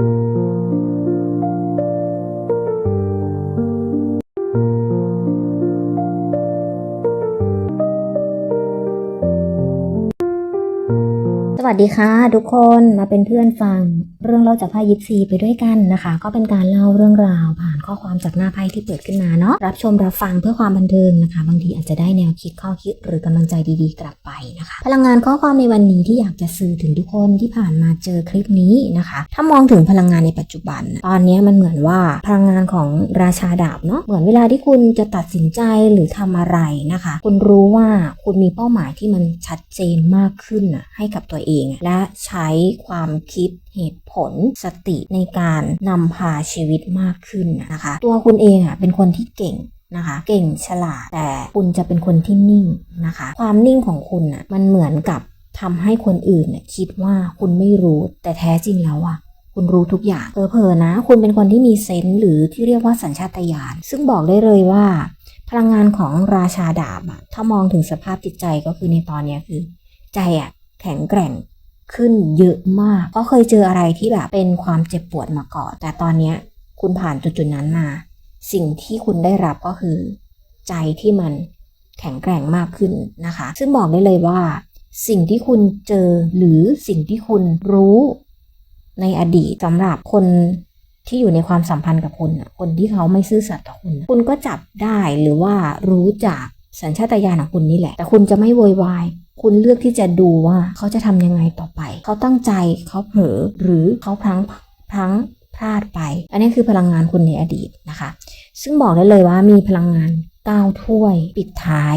สวัสดีค่ะทุกคนมาเป็นเพื่อนฟัง เรื่องเล่าจากไพ่ยิปซีไปด้วยกันนะคะ ก็เป็นการเล่าเรื่องราวผ่านข้อความจากหน้าไพ่ที่เปิดขึ้นมาเนาะรับชมรับฟังเพื่อความบันเทิงนะคะ บางทีอาจจะได้แนวคิดข้อคิดหรือกำลังใจดีๆ กลับไปนะคะ พลังงานข้อความในวันนี้ที่อยากจะสื่อถึงทุกคนที่ผ่านมาเจอคลิปนี้นะคะ ถ้ามองถึงพลังงานในปัจจุบัน ตอนนี้มันเหมือนว่าพลังงานของราชาดาบเนาะเหมือนเวลาที่คุณจะตัดสินใจหรือทำอะไรนะคะ คุณรู้ว่าคุณมีเป้าหมายที่มันชัดเจนมากขึ้นน่ะให้กับตัวเอง และใช้ความคิดเหตุผผลสติในการนำพาชีวิตมากขึ้นนะคะ ตัวคุณเองอะเป็นคนที่เก่งนะคะเก่งฉลาดแต่คุณจะเป็นคนที่นิ่งนะคะ ความนิ่งของคุณน่ะมันเหมือนกับทำให้คนอื่นน่ะคิดว่าคุณไม่รู้แต่แท้จริงแล้วอะคุณรู้ทุกอย่างเผลอๆนะ คุณเป็นคนที่มีเซนส์หรือที่เรียกว่าสัญชาตญาณซึ่งบอกได้เลยว่า พลังงานของราชาดาบอะถ้ามองถึงสภาพจิตใจก็คือในตอนนี้คือ ใจอะแข็งแกร่ง ขึ้นเยอะมากเพราะเคยเจออะไรที่แบบเป็นความเจ็บปวดมาก่อน แต่ตอนเนี้ยคุณผ่านจุดๆนั้นมา สิ่งที่คุณได้รับก็คือ ใจที่มันแข็งแกร่งมากขึ้นนะคะ ซึ่งบอกได้เลยว่า สิ่งที่คุณเจอหรือสิ่งที่คุณรู้ในอดีตสำหรับคนที่อยู่ในความสัมพันธ์กับคุณคนที่เขาไม่ซื่อสัตย์ต่อคุณคุณก็จับได้หรือว่ารู้จากสัญชาตญาณของคุณนี่แหละ แต่คุณจะไม่โวยวาย คุณเลือกที่จะดูว่าเขาจะทำยังไงต่อไป เขาตั้งใจเขาเผลอหรือเขาพลั้งพลั้งพลาดไป อันนี้คือพลังงานคุณในอดีตนะคะ ซึ่งบอกได้เลยว่ามีพลังงานก้าวถ้วยปิดท้าย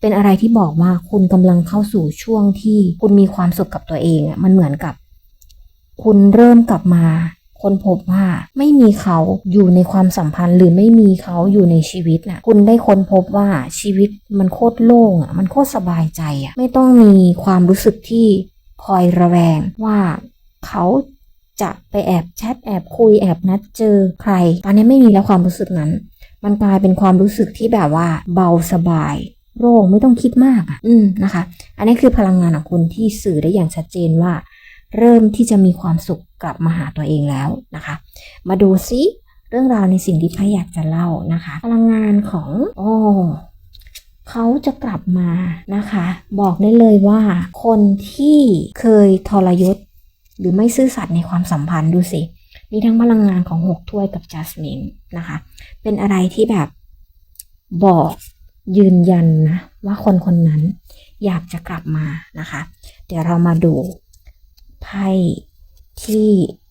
เป็นอะไรที่บอกว่าคุณกำลังเข้าสู่ช่วงที่คุณมีความสุขกับตัวเองอะมันเหมือนกับ คุณเริ่มกลับมา คนพบว่าไม่มีเขาอยู่ในความสัมพันธ์หรือไม่มีเขาอยู่ในชีวิตน่ะคุณได้ค้นพบว่าชีวิตมันโคตรโล่งอะมันโคตรสบายใจอะไม่ต้องมีความรู้สึกที่คอยระแวงว่าเขาจะไปแอบแชทแอบคุยแอบนัดเจอใคร ตอนนี้ไม่มีแล้วความรู้สึกนั้น มันกลายเป็นความรู้สึกที่แบบว่าเบาสบายโล่งไม่ต้องคิดมากอะ อืมนะคะ อันนี้คือพลังงานของคุณที่สื่อได้อย่างชัดเจนว่า เริ่มที่จะมีความสุขกลับมาหาตัวเองแล้วนะคะ มาดูซิเรื่องราวในสิ่งที่พระอยากจะเล่านะคะ พลังงานของโอ้เขาจะกลับมานะคะ บอกได้เลยว่า คนที่เคยทรยศ หรือไม่ซื่อสัตย์ในความสัมพันธ์ดูสิ มีทั้งพลังงานของหกถ้วยกับจัสมินนะคะ เป็นอะไรที่แบบบอกยืนยันนะ ว่าคนคนนั้นอยากจะกลับมานะคะ เดี๋ยวเรามาดู ไพ่ที่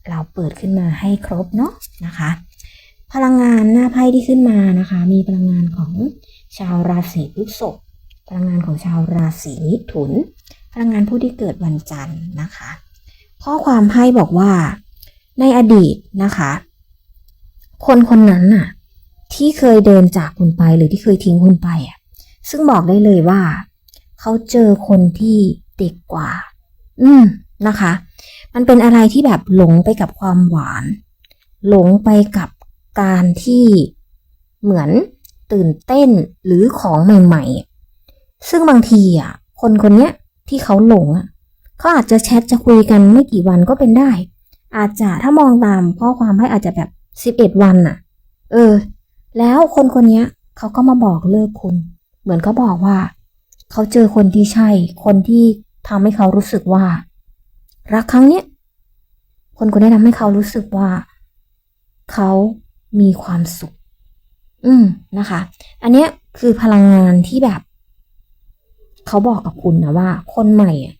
เราเปิดขึ้นมาให้ครบเนาะนะคะ พลังงานหน้าไพ่ที่ขึ้นมานะคะ มีพลังงานของชาวราศีพฤษภพลังงานของชาวราศีมิถุน พลังงานผู้ที่เกิดวันจันทร์นะคะ ข้อความไพ่บอกว่าในอดีตนะคะ คนคนนั้นน่ะที่เคยเดินจากคุณไปหรือที่เคยทิ้งคุณไปอะซึ่งบอกได้เลยว่า เขาเจอคนที่เด็กกว่า อืม นะคะ มันเป็นอะไรที่แบบหลงไปกับความหวาน หลงไปกับการที่เหมือนตื่นเต้นหรือของใหม่ ๆ ซึ่งบางทีอะ คนคนเนี้ยที่เขาหลงอะเขาอาจจะแชทจะคุยกันไม่กี่วันก็เป็นได้ อาจจะถ้ามองตามข้อความให้อาจจะแบบสิบเอ็ดวันน่ะ เออ แล้วคนคนเนี้ยเขาก็มาบอกเลิกคุณ เหมือนเขาบอกว่า เขาเจอคนที่ใช่ คนที่ทำให้เขารู้สึกว่า รักครั้งเนี้ยคนคนนี้ทำให้เขารู้สึกว่า เขามีความสุข อืมนะคะ อันเนี้ยคือพลังงานที่แบบ เขาบอกกับคุณนะว่า คนใหม่อะ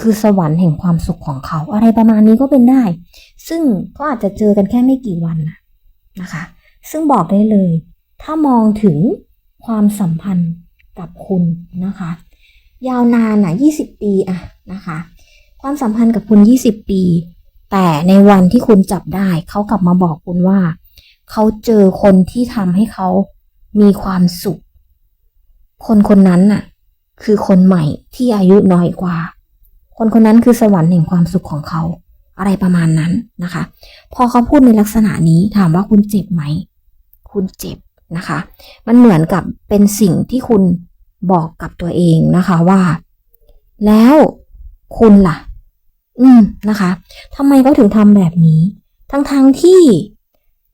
คือสวรรค์แห่งความสุขของเขา อะไรประมาณนี้ก็เป็นได้ ซึ่งก็อาจจะเจอกันแค่ไม่กี่วันนะนะคะ ซึ่งบอกได้เลย ถ้ามองถึงความสัมพันธ์กับคุณนะคะ ยาวนานนะ20 ปีอะนะคะ ความสัมพันธ์กับคุณ 20 ปี แต่ในวันที่คุณจับได้เขากลับมาบอกคุณว่า เขาเจอคนที่ทำให้เขามีความสุข คนคนนั้นน่ะ คือคนใหม่ที่อายุน้อยกว่า คนคนนั้นคือสวรรค์แห่งความสุขของเขา อะไรประมาณนั้นนะคะ พอเขาพูดในลักษณะนี้ถามว่าคุณเจ็บไหม คุณเจ็บนะคะ มันเหมือนกับเป็นสิ่งที่คุณบอกกับตัวเองนะคะว่า แล้วคุณล่ะ อืมนะคะทำไมเขาถึงทำแบบนี้ ทั้งๆทที่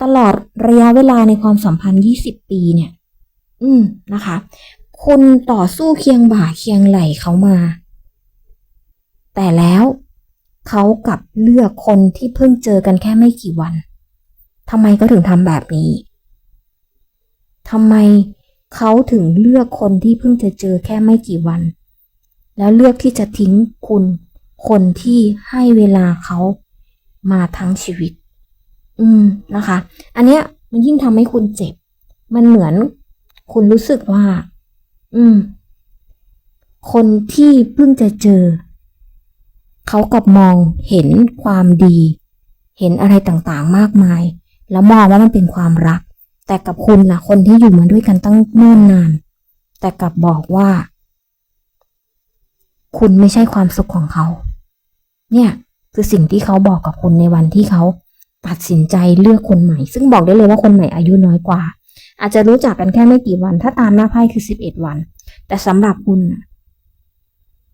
ตลอดระยะเวลาในความสัมพันธ์20ปีเนี่ย อืมนะคะ คุณต่อสู้เคียงบ่าเคียงไหลเขามา แต่แล้วเขากลับเลือกคนที่เพิ่งเจอกันแค่ไม่กี่วันทำไมก็ถึงทำแบบนี้ทำไมเขาถึงเลือกคนที่เพิ่งจะเจอแค่ไม่กี่วัน แล้วเลือกที่จะทิ้งคุณ คนที่ให้เวลาเขามาทั้งชีวิต อืมนะคะ อันเนี้ยมันยิ่งทำให้คุณเจ็บ มันเหมือนคุณรู้สึกว่า อืม คนที่เพิ่งจะเจอ เขากลับมองเห็นความดี เห็นอะไรต่างๆมากมาย แล้วมองว่ามันเป็นความรัก แต่กับคุณล่ะ คนที่อยู่มาด้วยกันตั้งเนิ่นนาน แต่กลับบอกว่า คุณไม่ใช่ความสุขของเขา เนี่ยคือสิ่งที่เขาบอกกับคุณในวันที่เขาตัดสินใจเลือกคนใหม่ ซึ่งบอกได้เลยว่าคนใหม่อายุน้อยกว่า อาจจะรู้จักกันแค่ไม่กี่วัน ถ้าตามหน้าไพ่คือสิบเอ็ดวัน แต่สำหรับคุณ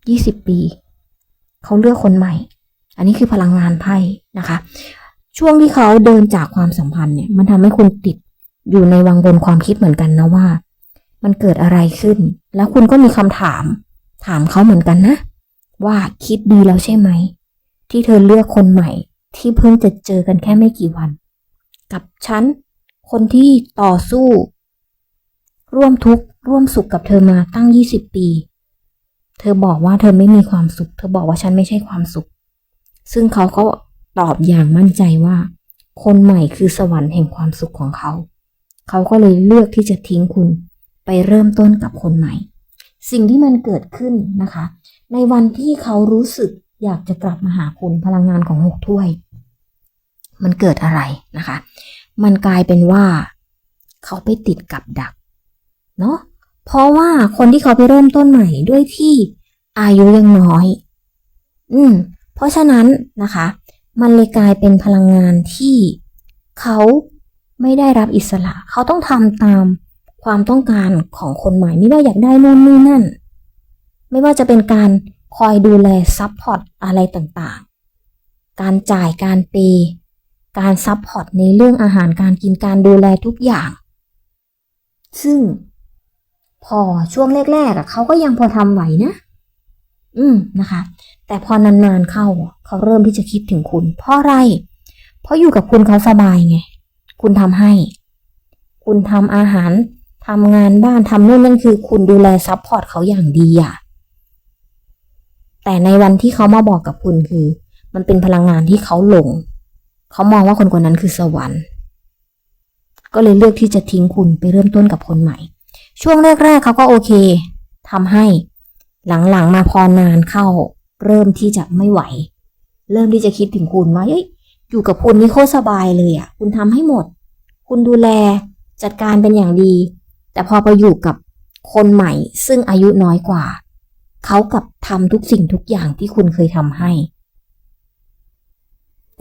ยี่สิบปี เขาเลือกคนใหม่ อันนี้คือพลังงานไพ่นะคะ ช่วงที่เขาเดินจากความสัมพันธ์เนี่ย มันทำให้คุณติดอยู่ในวังวนความคิดเหมือนกันนะว่า มันเกิดอะไรขึ้น แล้วคุณก็มีคำถาม ถามเขาเหมือนกันนะ ว่าคิดดีแล้วใช่ไหม ที่เธอเลือกคนใหม่ ที่เพิ่งจะเจอกันแค่ไม่กี่วัน กับฉัน คนที่ต่อสู้ ร่วมทุกข์ร่วมสุขกับเธอมาตั้งยี่สิบปี เธอบอกว่าเธอไม่มีความสุข เธอบอกว่าฉันไม่ใช่ความสุข ซึ่งเขาก็ตอบอย่างมั่นใจว่า คนใหม่คือสวรรค์แห่งความสุขของเขา เขาก็เลยเลือกที่จะทิ้งคุณไปเริ่มต้นกับคนใหม่ สิ่งที่มันเกิดขึ้นนะคะ ในวันที่เขารู้สึก อยากจะกลับมาหาคุณพลังงานของหกถ้วย มันเกิดอะไรนะคะ มันกลายเป็นว่า เขาไปติดกับดัก เนาะเพราะว่าคนที่เขาไปเริ่มต้นใหม่ด้วยที่อายุยังน้อย อืม เพราะฉะนั้นนะคะ มันเลยกลายเป็นพลังงานที่เขาไม่ได้รับอิสระ เขาต้องทำตามความต้องการของคนใหม่ ไม่ว่าอยากได้นู่นนี่นั่น ไม่ว่าจะเป็นการ คอยดูแลซัพพอร์ตอะไรต่างๆ การจ่ายการเปย์การซัพพอร์ตในเรื่องอาหารการกินการดูแลทุกอย่าง ซึ่ง พอช่วงแรกๆเขาก็ยังพอทำไหวนะ อืมนะคะ แต่พอนานๆเข้าเขาเริ่มที่จะคิดถึงคุณ เพราะอะไร เพราะอยู่กับคุณเขาสบายไง คุณทำให้ คุณทำอาหารทำงานบ้านทำนู่นนั่นคือ คุณดูแลซัพพอร์ตเขาอย่างดีอะ แต่ในวันที่เขามาบอกกับคุณคือ มันเป็นพลังงานที่เขาหลง เขามองว่าคนคนนั้นคือสวรรค์ ก็เลยเลือกที่จะทิ้งคุณไปเริ่มต้นกับคนใหม่ ช่วงแรกๆเขาก็โอเคทำให้หลังๆมาพอนานเข้า เริ่มที่จะไม่ไหว เริ่มที่จะคิดถึงคุณว่าเอ้ยอยู่กับคุณนี่โคตรสบายเลยอะ คุณทำให้หมด คุณดูแลจัดการเป็นอย่างดี แต่พอไปอยู่กับคนใหม่ ซึ่งอายุน้อยกว่า เขากับทำทุกสิ่งทุกอย่างที่คุณเคยทำให้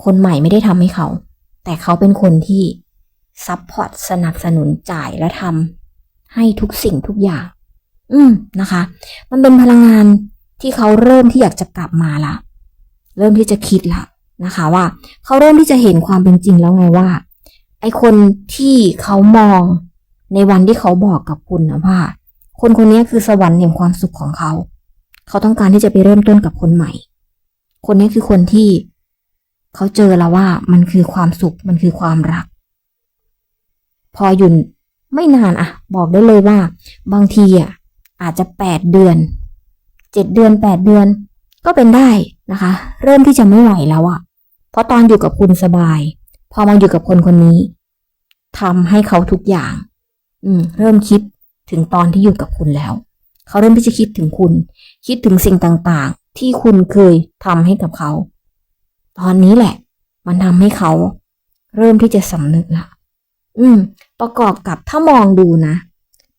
คนใหม่ไม่ได้ทำให้เขา แต่เขาเป็นคนที่ซัพพอร์ตสนับสนุนจ่ายและทำให้ทุกสิ่งทุกอย่าง อืมนะคะ มันเป็นพลังงานที่เขาเริ่มที่อยากจะกลับมาละ เริ่มที่จะคิดละนะคะ ว่าเขาเริ่มที่จะเห็นความเป็นจริงแล้วไงว่า ไอคนที่เขามองในวันที่เขาบอกกับคุณนะว่า คนคนนี้คือสวรรค์แห่งความสุขของเขา เขาต้องการที่จะไปเริ่มต้นกับคนใหม่ คนนี้คือคนที่เขาเจอแล้วว่ามันคือความสุขมันคือความรัก พอหยุ่นไม่นานอะบอกได้เลยว่า บางทีอะอาจจะแปดเดือนเจ็ดเดือนแปดเดือน ก็เป็นได้นะคะ เริ่มที่จะไม่ไหวแล้วอะเพราะตอนอยู่กับคุณสบาย พอมาอยู่กับคนคนนี้ทำให้เขาทุกอย่าง อืม เริ่มคิดถึงตอนที่อยู่กับคุณแล้ว เขาเริ่มที่จะคิดถึงคุณ คิดถึงสิ่งต่างๆ ที่คุณเคยทำให้กับเขา ตอนนี้แหละ มันทำให้เขา เริ่มที่จะสำนึกละอืม ประกอบกับถ้ามองดูนะ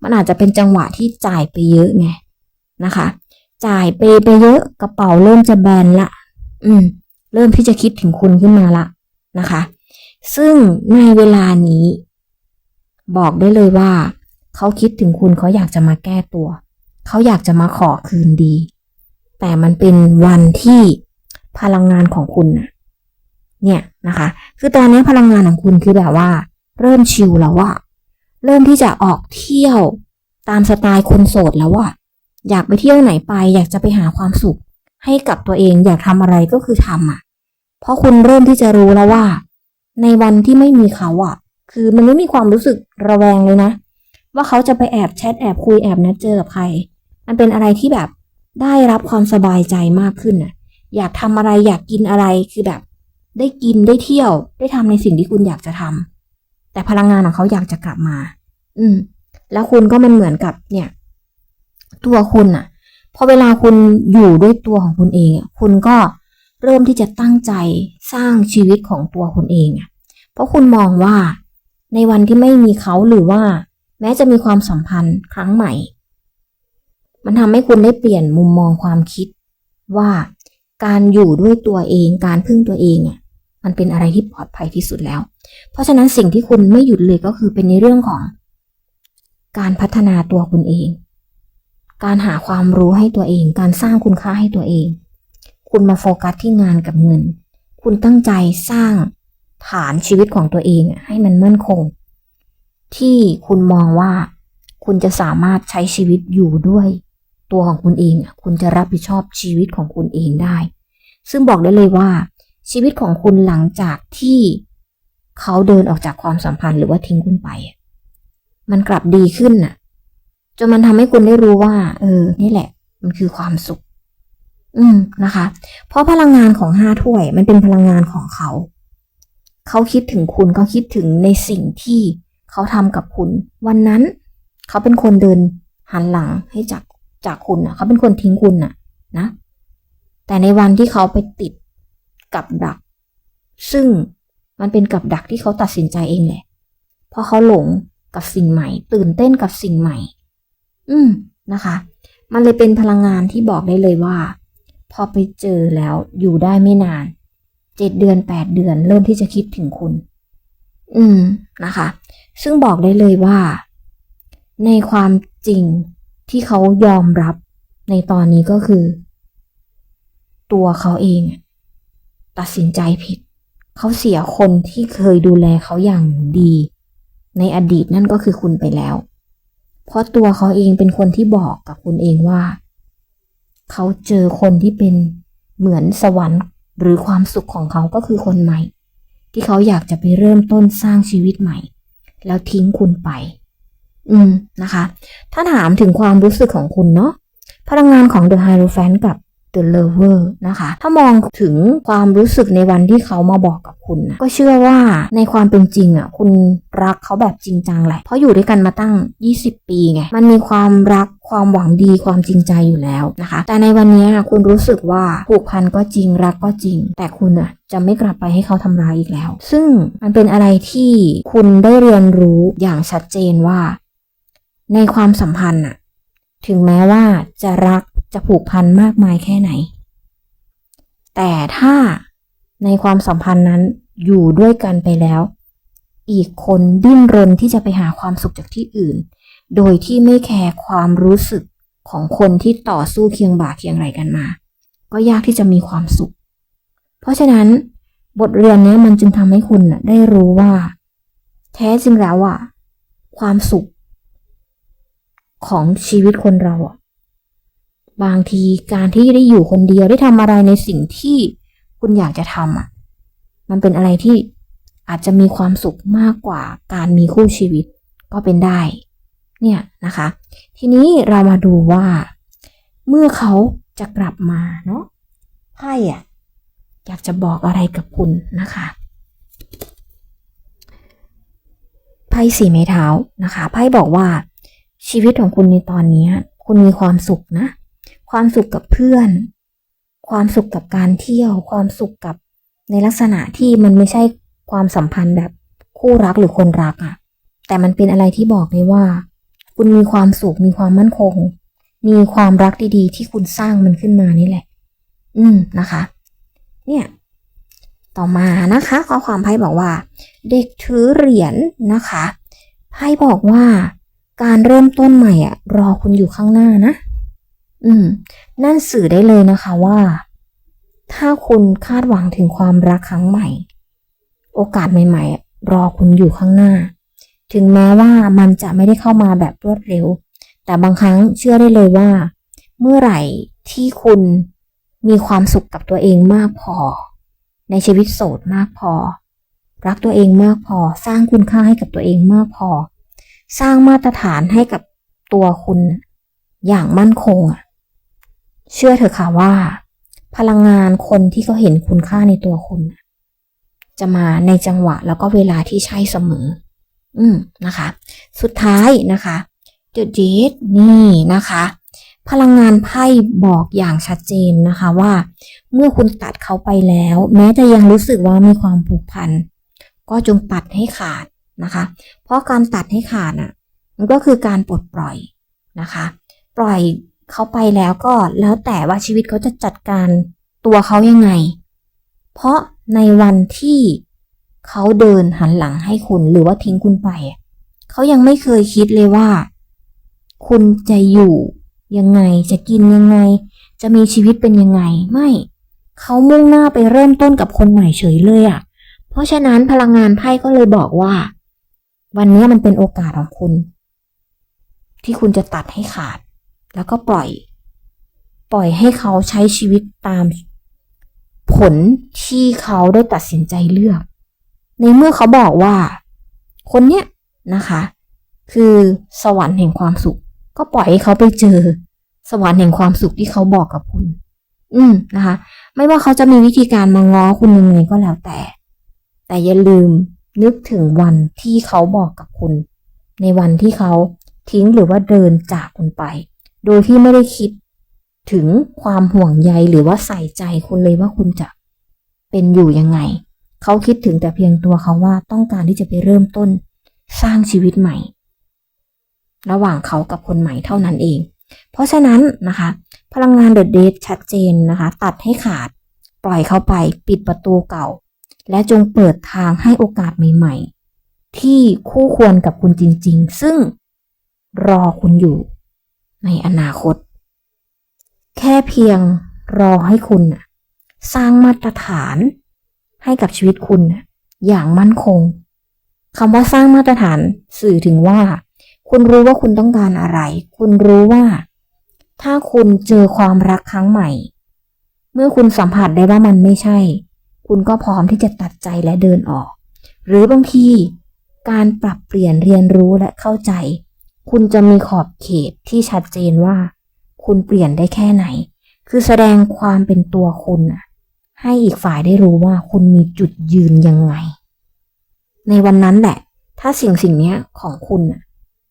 มันอาจจะเป็นจังหวะที่จ่ายไปเยอะไงนะคะ จ่ายไปไปเยอะกระเป๋าเริ่มจะแบนละ อืม เริ่มที่จะคิดถึงคุณขึ้นมาละนะคะ ซึ่งในเวลานี้ บอกได้เลยว่า เขาคิดถึงคุณเขาอยากจะมาแก้ตัว เขาอยากจะมาขอคืนดี แต่มันเป็นวันที่พลังงานของคุณนะเนี่ยนะคะ คือตอนนี้พลังงานของคุณคือแบบว่า เริ่มชิลแล้วอะเริ่มที่จะออกเที่ยวตามสไตล์คนโสดแล้วอะอยากไปเที่ยวไหนไป อยากจะไปหาความสุข ให้กับตัวเองอยากทำอะไรก็คือทำอะเพราะคุณเริ่มที่จะรู้แล้วว่า ในวันที่ไม่มีเขาอะคือมันไม่มีความรู้สึกระแวงเลยนะ ว่าเขาจะไปแอบแชทแอบคุยแอบนัดเจอกับใคร มันเป็นอะไรที่แบบได้รับความสบายใจมากขึ้นน่ะ อยากทำอะไรอยากกินอะไรคือแบบ ได้กินได้เที่ยว ได้ทำในสิ่งที่คุณอยากจะทำแต่พลังงานของเขาอยากจะกลับมา อืม แล้วคุณก็มันเหมือนกับ เนี่ย ตัวคุณน่ะพอเวลาคุณอยู่ด้วยตัวของคุณเองอะคุณก็เริ่มที่จะตั้งใจสร้างชีวิตของตัวคุณเองอะเพราะคุณมองว่าในวันที่ไม่มีเขาหรือว่า แม้จะมีความสัมพันธ์ครั้งใหม่ มันทำให้คุณได้เปลี่ยนมุมมองความคิดว่าการอยู่ด้วยตัวเอง การพึ่งตัวเองอะมันเป็นอะไรที่ปลอดภัยที่สุดแล้ว เพราะฉะนั้นสิ่งที่คุณไม่หยุดเลยก็คือเป็นในเรื่องของ การพัฒนาตัวคุณเอง การหาความรู้ให้ตัวเอง การสร้างคุณค่าให้ตัวเอง คุณมาโฟกัสที่งานกับเงิน คุณตั้งใจสร้างฐานชีวิตของตัวเองให้มันมั่นคง ที่คุณมองว่าคุณจะสามารถใช้ชีวิตอยู่ด้วย ตัวของคุณเองคุณจะรับผิดชอบชีวิตของคุณเองได้ ซึ่งบอกได้เลยว่า ชีวิตของคุณหลังจากที่เขาเดินออกจากความสัมพันธ์หรือว่าทิ้งคุณไป มันกลับดีขึ้นน่ะ จนมันทำให้คุณได้รู้ว่า เออ นี่แหละ มันคือความสุข อืมนะคะ เพราะพลังงานของห้าถ้วย มันเป็นพลังงานของเขา เขาคิดถึงคุณเขาคิดถึงในสิ่งที่เขาทำกับคุณ วันนั้น เขาเป็นคนเดินหันหลังให้จาก จากคุณนะเขาเป็นคนทิ้งคุณน่ะนะ แต่ในวันที่เขาไปติดกับดัก ซึ่งมันเป็นกับดักที่เขาตัดสินใจเองแหละ เพราะเขาหลงกับสิ่งใหม่ ตื่นเต้นกับสิ่งใหม่ อืมนะคะ มันเลยเป็นพลังงานที่บอกได้เลยว่า พอไปเจอแล้วอยู่ได้ไม่นานเจ็ดเดือนแปดเดือน เริ่มที่จะคิดถึงคุณ อืมนะคะ ซึ่งบอกได้เลยว่า ในความจริง ที่เขายอมรับในตอนนี้ก็คือ ตัวเขาเอง ตัดสินใจผิด เขาเสียคนที่เคยดูแลเขาอย่างดี ในอดีตนั่นก็คือคุณไปแล้ว เพราะตัวเขาเองเป็นคนที่บอกกับคุณเองว่า เขาเจอคนที่เป็นเหมือนสวรรค์หรือความสุขของเขาก็คือคนใหม่ ที่เขาอยากจะไปเริ่มต้นสร้างชีวิตใหม่ แล้วทิ้งคุณไป อืมนะคะ ถ้าถามถึงความรู้สึกของคุณเนาะพลังงานของ The Hierophant กับ The Lover นะคะ ถ้ามองถึงความรู้สึกในวันที่เขามาบอกกับคุณนะก็เชื่อว่าในความเป็นจริงอะ คุณรักเขาแบบจริงจังแหละเพราะอยู่ด้วยกันมาตั้ง 20 ปีไง มันมีความรักความหวังดีความจริงใจอยู่แล้วนะคะ แต่ในวันนี้คุณรู้สึกว่าผูกพันก็จริงรักก็จริง แต่คุณอะจะไม่กลับไปให้เขาทำร้ายอีกแล้ว ซึ่งมันเป็นอะไรที่คุณได้เรียนรู้อย่างชัดเจนว่า ในความสัมพันธ์อะถึงแม้ว่าจะรักจะผูกพันมากมายแค่ไหน แต่ถ้าในความสัมพันธ์นั้นอยู่ด้วยกันไปแล้ว อีกคนดิ้นรนที่จะไปหาความสุขจากที่อื่น โดยที่ไม่แคร์ความรู้สึกของคนที่ต่อสู้เคียงบ่าเคียงไหลกันมา ก็ยากที่จะมีความสุข เพราะฉะนั้นบทเรียนนี้มันจึงทำให้คุณน่ะได้รู้ว่า แท้จริงแล้วอะความสุข ของชีวิตคนเราอะบางทีการที่ได้อยู่คนเดียวได้ทำอะไรในสิ่งที่คุณอยากจะทำอะมันเป็นอะไรที่อาจจะมีความสุขมากกว่าการมีคู่ชีวิตก็เป็นได้ เนี่ยนะคะ ทีนี้เรามาดูว่า เมื่อเขาจะกลับมาเนาะไพ่อะอยากจะบอกอะไรกับคุณนะคะไพ่สี่ไม้เท้านะคะไพ่บอกว่า ชีวิตของคุณในตอนนี้คุณมีความสุขนะ ความสุขกับเพื่อน ความสุขกับการเที่ยว ความสุขกับในลักษณะที่มันไม่ใช่ความสัมพันธ์แบบคู่รักหรือคนรักอะ่ะ แต่มันเป็นอะไรที่บอกเลยว่า คุณมีความสุขมีความมั่นคง มีความรักดีๆ ที่คุณสร้างมันขึ้นมานี่แหละ อืมนะคะ เนี่ย ต่อมานะคะข้อความไพ่บอกว่า เด็กถือเหรียญนะคะไพ่บอกว่า การเริ่มต้นใหม่อะ รอคุณอยู่ข้างหน้านะ อืม นั่นสื่อได้เลยนะคะว่า ถ้าคุณคาดหวังถึงความรักครั้งใหม่โโอกาสใหม่ ๆ รอคุณอยู่ข้างหน้า ถึงแม้ว่ามันจะไม่ได้เข้ามาแบบรวดเร็ว แต่บางครั้งเชื่อได้เลยว่า เมื่อไหร่ที่คุณมีความสุขกับตัวเองมากพอ ในชีวิตโสดมากพอ รักตัวเองมากพอ สร้างคุณค่าให้กับตัวเองมากพอ สร้างมาตรฐานให้กับตัวคุณอย่างมั่นคงอะ เชื่อเถอะค่ะว่า พลังงานคนที่เขาเห็นคุณค่าในตัวคุณ จะมาในจังหวะแล้วก็เวลาที่ใช่เสมอ อืมนะคะ สุดท้ายนะคะ The Date นี่นะคะ พลังงานไพ่บอกอย่างชัดเจนนะคะว่า เมื่อคุณตัดเขาไปแล้ว แม้จะยังรู้สึกว่ามีความผูกพัน ก็จงตัดให้ขาด นะคะ เพราะการตัดให้ขาดน่ะมันก็คือการปลดปล่อยนะคะ ปล่อยเขาไปแล้วก็แล้วแต่ว่าชีวิตเขาจะจัดการตัวเขายังไง เพราะในวันที่เขาเดินหันหลังให้คุณหรือว่าทิ้งคุณไป เขายังไม่เคยคิดเลยว่า คุณจะอยู่ยังไงจะกินยังไง จะมีชีวิตเป็นยังไง ไม่เขามุ่งหน้าไปเริ่มต้นกับคนใหม่เฉยเลยอะ่ะ เพราะฉะนั้นพลังงานไพ่ก็เลยบอกว่า วันนี้มันเป็นโอกาสของคุณ ที่คุณจะตัดให้ขาด แล้วก็ปล่อย ปล่อยให้เขาใช้ชีวิตตาม ผลที่เขาได้ตัดสินใจเลือก ในเมื่อเขาบอกว่า คนเนี้ยนะคะ คือสวรรค์แห่งความสุข ก็ปล่อยให้เขาไปเจอ สวรรค์แห่งความสุขที่เขาบอกกับคุณ อืมนะคะ ไม่ว่าเขาจะมีวิธีการมาง้อคุณยังไงก็แล้วแต่ แต่อย่าลืม นึกถึงวันที่เขาบอกกับคุณ ในวันที่เขาทิ้งหรือว่าเดินจากคุณไป โดยที่ไม่ได้คิดถึงความห่วงใยหรือว่าใส่ใจคุณเลยว่าคุณจะเป็นอยู่ยังไง เขาคิดถึงแต่เพียงตัวเขาว่าต้องการที่จะไปเริ่มต้นสร้างชีวิตใหม่ ระหว่างเขากับคนใหม่เท่านั้นเอง เพราะฉะนั้นนะคะ พลังงานเดอะเดทชัดเจนนะคะ ตัดให้ขาด ปล่อยเขาไป ปิดประตูเก่า และจงเปิดทางให้โอกาสใหม่ ๆ ที่คู่ควรกับคุณจริง ๆ ซึ่งรอคุณอยู่ในอนาคต แค่เพียงรอให้คุณสร้างมาตรฐานให้กับชีวิตคุณอย่างมั่นคงคำว่าสร้างมาตรฐานสื่อถึงว่า คุณรู้ว่าคุณต้องการอะไร คุณรู้ว่า ถ้าคุณเจอความรักครั้งใหม่ เมื่อคุณสัมผัสได้ว่ามันไม่ใช่ คุณก็พร้อมที่จะตัดใจและเดินออก หรือบางทีการปรับเปลี่ยนเรียนรู้และเข้าใจ คุณจะมีขอบเขตที่ชัดเจนว่า คุณเปลี่ยนได้แค่ไหน คือแสดงความเป็นตัวคุณน่ะให้อีกฝ่ายได้รู้ว่าคุณมีจุดยืนยังไง ในวันนั้นแหละ ถ้าสิ่งสิ่งนี้ของคุณน่ะ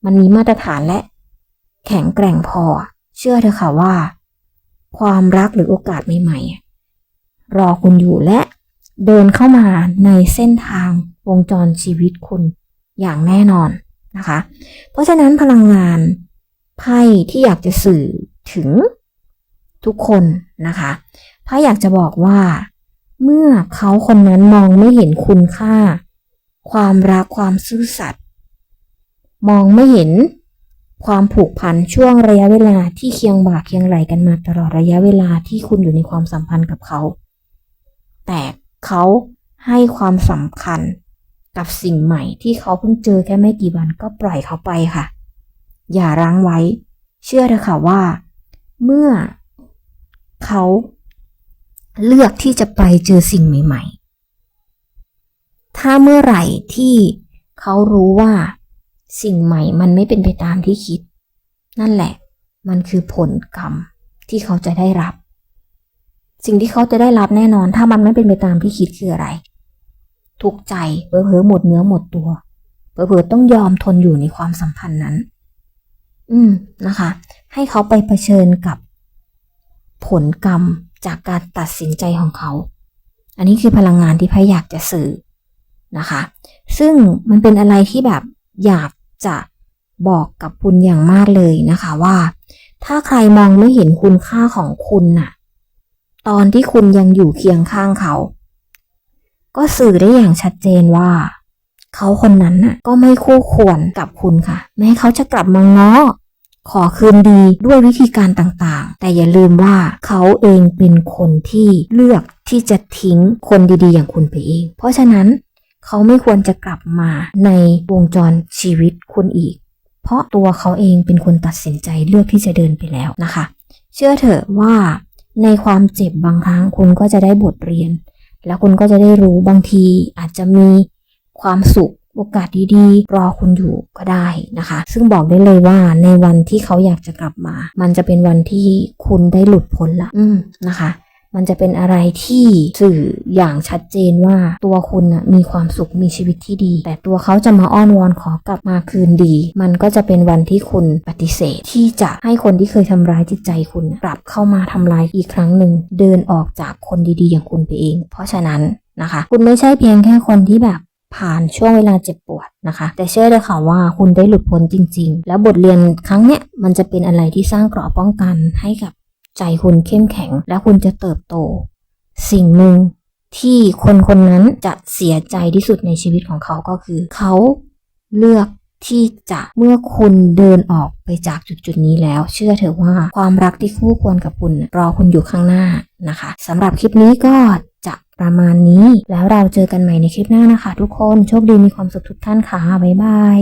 มันมีมาตรฐานและ แข็งแกร่งพอ เชื่อเถอะค่ะว่า ความรักหรือโอกาสใหม่ๆรอคุณอยู่และ เดินเข้ามาในเส้นทางวงจรชีวิตคุณอย่างแน่นอนนะคะ เพราะฉะนั้นพลังงานไพ่ที่อยากจะสื่อถึงทุกคนนะคะไพ่อยากจะบอกว่า เมื่อเขาคนนั้นมองไม่เห็นคุณค่า ความรักความซื่อสัตย์มองไม่เห็นความผูกพันช่วงระยะเวลาที่เคียงบ่าเคียงไหลกันมาตลอดระยะเวลาที่คุณอยู่ในความสัมพันธ์กับเขา แต่ เขาให้ความสำคัญกับสิ่งใหม่ที่เขาเพิ่งเจอแค่ไม่กี่วันก็ปล่อยเขาไปค่ะ อย่ารั้งไว้ เชื่อเถอะค่ะว่า เมื่อเขาเลือกที่จะไปเจอสิ่งใหม่ ๆ ถ้าเมื่อไหร่ที่เขารู้ว่าสิ่งใหม่มันไม่เป็นไปตามที่คิด นั่นแหละ มันคือผลกรรมที่เขาจะได้รับ สิ่งที่เขาจะได้รับแน่นอน ถ้ามันไม่เป็นไปตามที่คิดคืออะไร ทุกใจเผลอๆหมดเนื้อหมดตัวเผลอๆต้องยอมทนอยู่ในความสัมพันธ์นั้น อืมนะคะ ให้เขาไปเผชิญกับผลกรรมจากการตัดสินใจของเขา อันนี้คือพลังงานที่พายอยากจะสื่อนะคะ ซึ่งมันเป็นอะไรที่แบบอยากจะบอกกับคุณอย่างมากเลยนะคะว่า ถ้าใครมองไม่เห็นคุณค่าของคุณน่ะ ตอนที่คุณยังอยู่เคียงข้างเขา ก็สื่อได้อย่างชัดเจนว่า เขาคนนั้นน่ะ ก็ไม่คู่ควรกับคุณค่ะ แม้เขาจะกลับมาง้อขอคืนดีด้วยวิธีการต่างๆ แต่อย่าลืมว่าเขาเองเป็นคนที่เลือกที่จะทิ้งคนดีๆ อย่างคุณไปเอง เพราะฉะนั้นเขาไม่ควรจะกลับมาในวงจรชีวิตคุณอีก เพราะตัวเขาเองเป็นคนตัดสินใจเลือกที่จะเดินไปแล้วนะคะ เชื่อเถอะว่า ในความเจ็บบางครั้งคุณก็จะได้บทเรียน แล้วคุณก็จะได้รู้บางทีอาจจะมีความสุขโอกาสดีๆ รอคุณอยู่ก็ได้นะคะ ซึ่งบอกได้เลยว่าในวันที่เขาอยากจะกลับมา มันจะเป็นวันที่คุณได้หลุดพ้นละอืมนะคะ มันจะเป็นอะไรที่สื่ออย่างชัดเจนว่าตัวคุณนะมีความสุขมีชีวิตที่ดี แต่ตัวเขาจะมาอ้อนวอนขอกลับมาคืนดี มันก็จะเป็นวันที่คุณปฏิเสธ ที่จะให้คนที่เคยทำร้ายจิตใจคุณกลับเข้ามาทำร้ายอีกครั้งหนึ่ง เดินออกจากคนดีๆ อย่างคุณไปเอง เพราะฉะนั้นนะคะ คุณไม่ใช่เพียงแค่คนที่แบบผ่านช่วงเวลาเจ็บปวดนะคะ แต่เชื่อเลยค่ะว่าคุณได้หลุดพ้นจริง ๆ แล้วบทเรียนครั้งเนี้ยมันจะเป็นอะไรที่สร้างเกราะป้องกันให้กับ ใจคุณเข้มแข็ง และคุณจะเติบโต สิ่งหนึ่งที่คนคนนั้นจะเสียใจที่สุดในชีวิตของเขาก็คือ เขาเลือกที่จะเมื่อคุณเดินออกไปจากจุดจุดนี้แล้ว เชื่อเถอะว่าความรักที่คู่ควรกับคุณรอคุณอยู่ข้างหน้านะคะสำหรับคลิปนี้ก็จะประมาณนี้ แล้วเราเจอกันใหม่ในคลิปหน้านะคะ ทุกคนโชคดีมีความสุขทุกท่านค่ะบ๊ายบาย